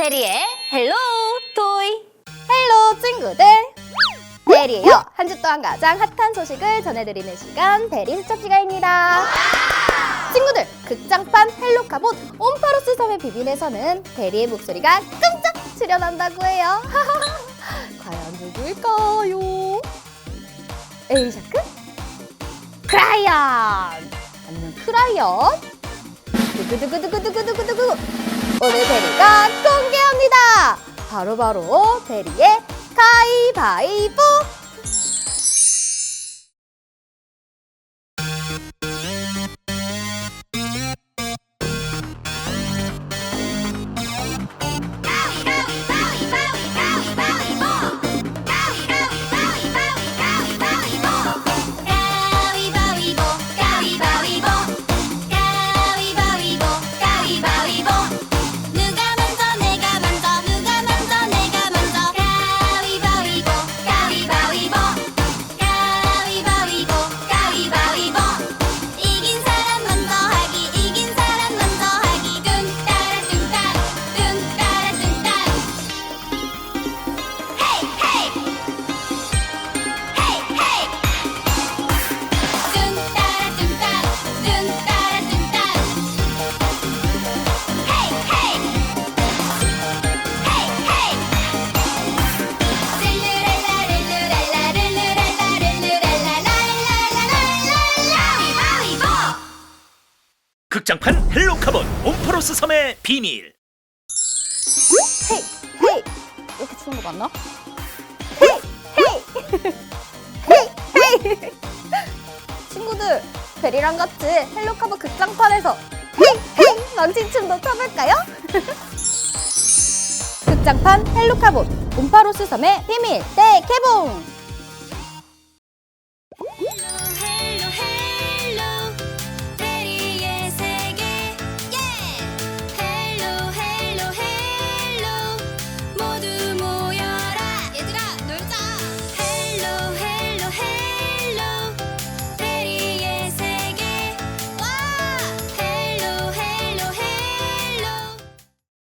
베리의 헬로 토이. 헬로 친구들. 베리예요. 한 주 동안 가장 핫한 소식을 전해드리는 시간 베리 수첩 시간입니다. 친구들 극장판 헬로 카봇 옴파로스 섬의 비밀에서는 베리의 목소리가 깜짝 출연한다고 해요. 과연 누구일까요? 에이샤크? 크라이언! 아니면 크라이언? 두구두구두구두구두구두구! 오늘 베리가 바로바로 가위바위보 가위바위보 극장판 헬로카본 옴파로스 섬의 비밀. 헤이 헤이 이렇게 추는 거 맞나? 헤이 헤이 헤이 헤이 친구들 베리랑 같이 헬로카보 극장판에서 헤이 헤이 망치춤도 춰볼까요? 극장판 헬로카보 옴파로스 섬의 비밀 대개봉